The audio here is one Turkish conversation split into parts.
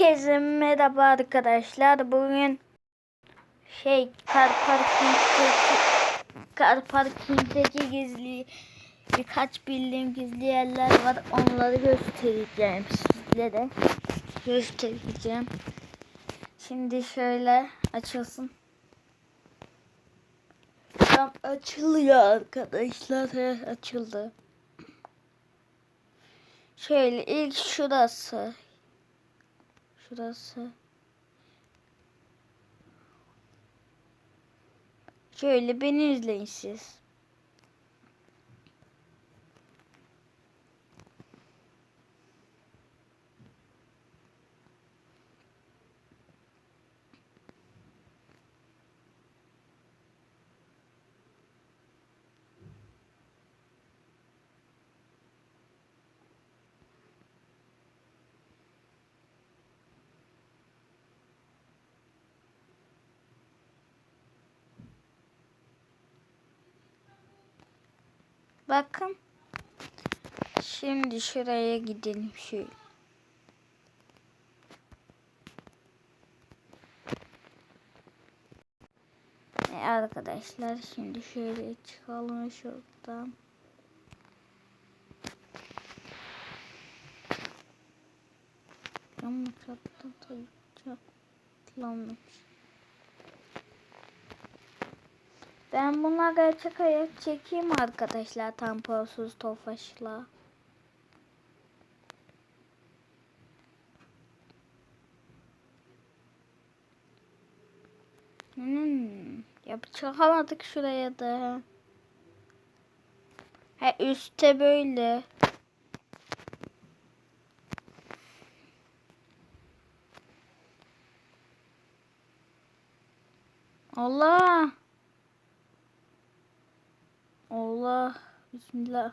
Herkese merhaba arkadaşlar. Bugün şey kar parkingdeki kar parkingdeki gizli birkaç bildiğim gizli yerler var. Onları göstereceğim sizlere. Göstereceğim. Şimdi şöyle açılsın. Tam açılıyor arkadaşlar. Açıldı. Şöyle ilk şurası. Şurası. Şöyle beni izleyin siz. Bakın. Şimdi şuraya gidelim şöyle. Arkadaşlar şimdi şöyle çıkalım şuradan. Ama çattı Ben buna gerçek ayak çekeyim arkadaşlar tamponsuz tofaşla. Hmm, yapacakamadık şuraya da. He üstte böyle. Allah. Allah. Bismillah.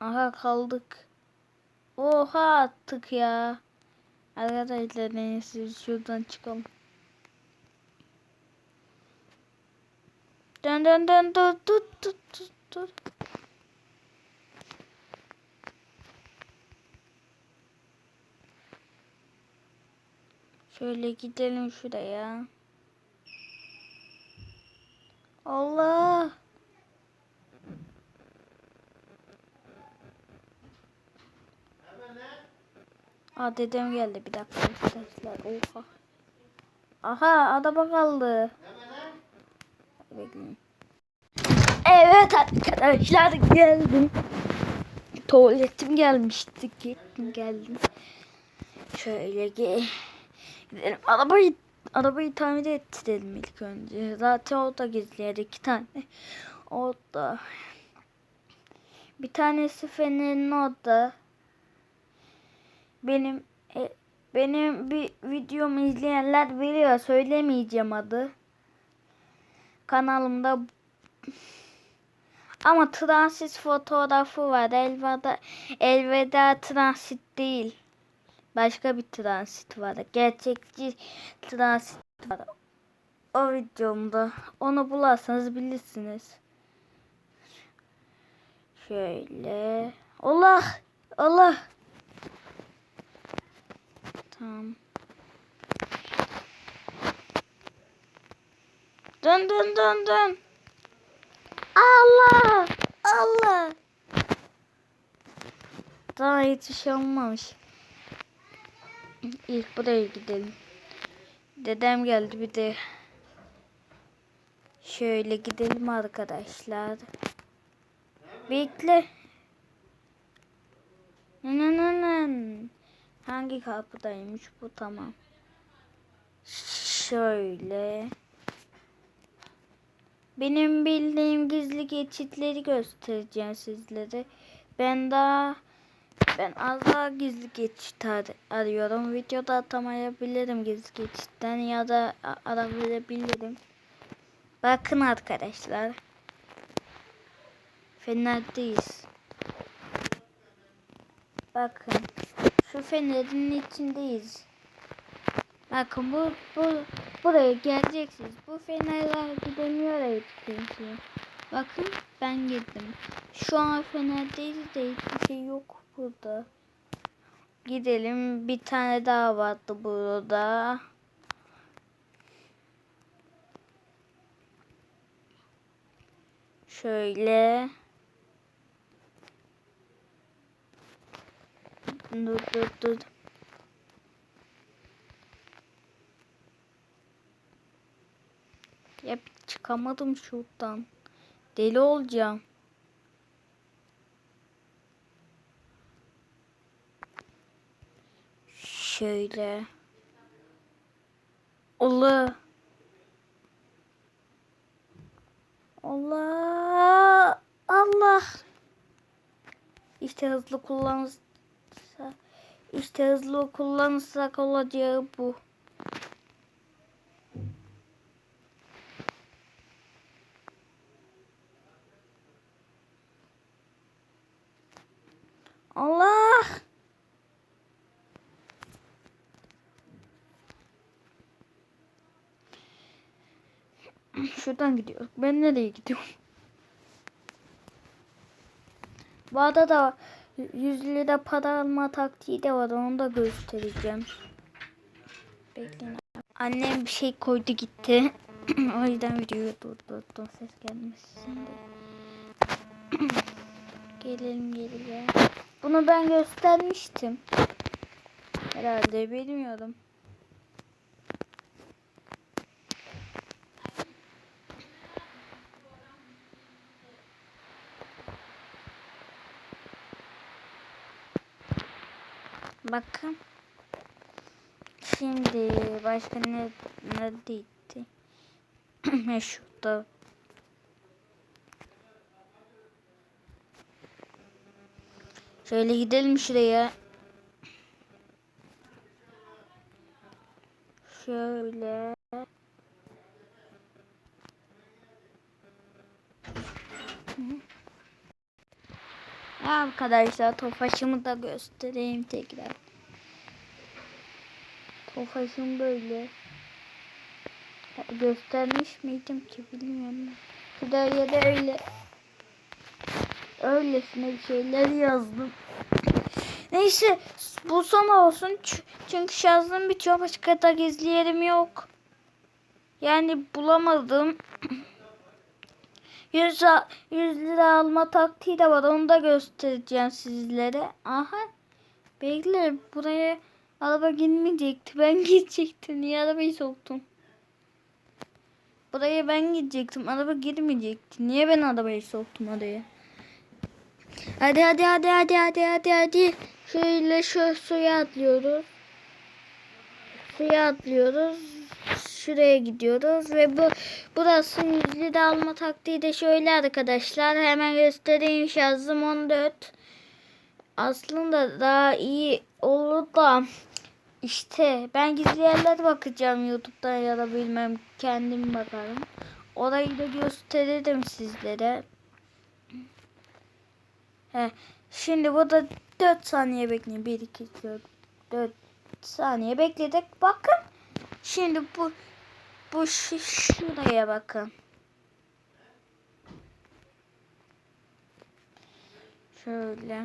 Aha kaldık. Oha attık ya. Arkadaşlar iyisi şuradan çıkalım. Dön dön dön dur dur dur dur dur. Şöyle gidelim şuraya. Allah. Aa dedem geldi bir dakika arkadaşlar. Oha. Aha araba kaldı. Evet arkadaşlar geldim. Tuvaletim gelmişti. Gittim geldim. Şöyle ge gidelim. Arabayı arabayı tamir ettirelim ilk önce. Zaten o da gizli yer iki tane. O da. Bir tanesi fenerin orada. Benim e, benim bir videomu izleyenler biliyor. Söylemeyeceğim adı. Kanalımda ama transit fotoğrafı var. Elveda, elveda transit değil. Başka bir transit var. Gerçekçi transit var. O videomda. Onu bularsanız bilirsiniz. Şöyle. Allah! Allah! Tamam. Dön dön dön dön. Allah! Allah! Daha hiçbir şey olmamış. İlk buraya gidelim. Dedem geldi bir de. Şöyle gidelim arkadaşlar. Bekle. Nanananan. Hangi kapıdaymış bu tamam. Şöyle. Benim bildiğim gizli geçitleri göstereceğim sizlere. Ben daha ben az daha gizli geçit ar arıyorum. Videoda atamayabilirim gizli geçitten ya da arayabilirim. Bakın arkadaşlar. Fener'deyiz. Bakın. Şu fenerin içindeyiz. Bakın bu, bu buraya geleceksiniz. Bu fenerler gidemiyor kimse. Bakın ben girdim. Şu an fenerdeyiz de hiçbir şey yok burada. gidelim. Bir tane daha vardı burada. Şöyle. Dur dur dur. Ya çıkamadım şuradan. Deli olacağım. Şöyle. Allah. Allah. Allah. İşte hızlı kullanırsa işte hızlı kullanırsak olacağı bu. Allah. Şuradan gidiyoruz. Ben nereye gidiyorum? Bu arada 100 lira para alma taktiği de var. Onu da göstereceğim. Bekleyin. Annem bir şey koydu gitti. o yüzden videoyu durdurdum. Ses gelmesin diye. Gelelim geriye. Bunu ben göstermiştim. Herhalde bilmiyorum. Bakın. Şimdi başka ne neredeydi? Şurada. Şöyle gidelim şuraya. Şöyle. Arkadaşlar tofaşımı da göstereyim tekrar. Tofaşım böyle. Göstermiş miydim ki bilmiyorum. Yere öyle öylesine bir şeyler yazdım. Neyse bu son olsun. Çünkü şarjım bitiyor. Başka da gizli yerim yok. Yani bulamadım. 100, a- 100 lira alma taktiği de var. Onu da göstereceğim sizlere. Aha. Bekle. Buraya araba girmeyecekti. Ben gidecektim. Niye arabayı soktum? Buraya ben gidecektim. Araba girmeyecekti. Niye ben arabayı soktum oraya? Hadi hadi hadi hadi hadi hadi hadi. Şöyle şu suya atlıyoruz. Suya atlıyoruz. Şuraya gidiyoruz ve bu burası yüzlü de alma taktiği de şöyle arkadaşlar. Hemen göstereyim şarjım 14. Aslında daha iyi olur da işte ben gizli yerlere bakacağım YouTube'dan ya da bilmem kendim bakarım. Orayı da gösteririm sizlere. He, şimdi burada 4 saniye bekleyin. 1, 2, 4, 4 saniye bekledik. Bakın. Şimdi bu bu şu, şuraya bakın. Şöyle.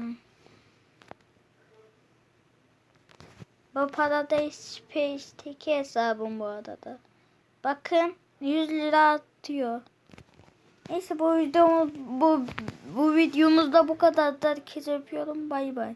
Bu Paradise Space'teki hesabım bu arada. Bakın 100 lira atıyor. Neyse bu videomuz bu bu videomuzda bu kadar. Herkese öpüyorum. Bay bay.